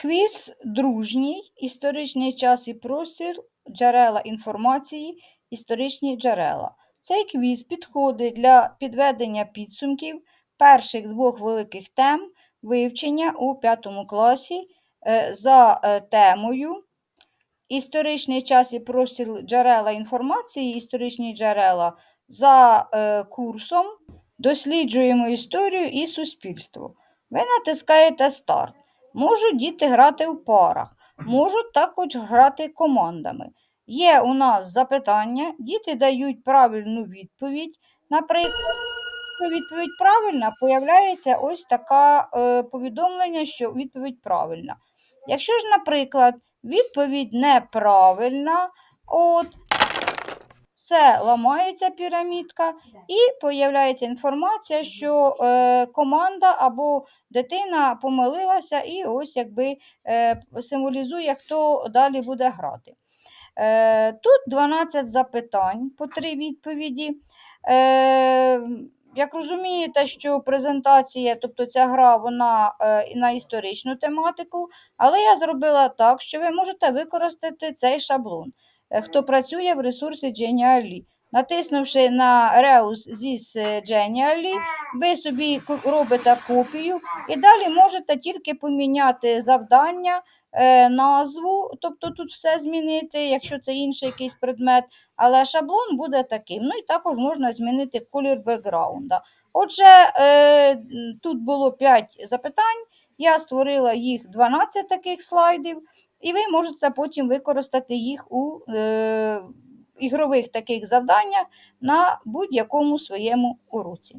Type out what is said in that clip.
Квіз дружній, історичний час і простір, джерела інформації, історичні джерела. Цей квіз підходить для підведення підсумків перших двох великих тем вивчення у п'ятому класі е, за е, темою Історичний час і простір джерела інформації, історичні джерела за е, курсом Досліджуємо історію і суспільство. Ви натискаєте старт. Можуть діти грати в парах, можуть також грати командами. Є у нас запитання, діти дають правильну відповідь. Наприклад, якщо відповідь правильна, появляється ось таке е, повідомлення, що відповідь правильна. Якщо ж, наприклад, відповідь неправильна, от, все ламається пірамідка, і появляється інформація, що е, команда або дитина помилилася, і ось якби е, символізує, хто далі буде грати. Е, тут 12 запитань по три відповіді. Е, як розумієте, що презентація, тобто ця гра, вона е, на історичну тематику, але я зробила так, що ви можете використати цей шаблон, хто працює в ресурсі Genially. Натиснувши на Reus зіс Genially, ви собі робите копію і далі можете тільки поміняти завдання, е, назву, тобто тут все змінити, якщо це інший якийсь предмет, але шаблон буде таким. Ну і також можна змінити колір бекграунда. Отже, е, тут було 5 запитань, я створила їх 12 таких слайдів, і ви можете потім використати їх у е, ігрових таких завданнях на будь-якому своєму уроці.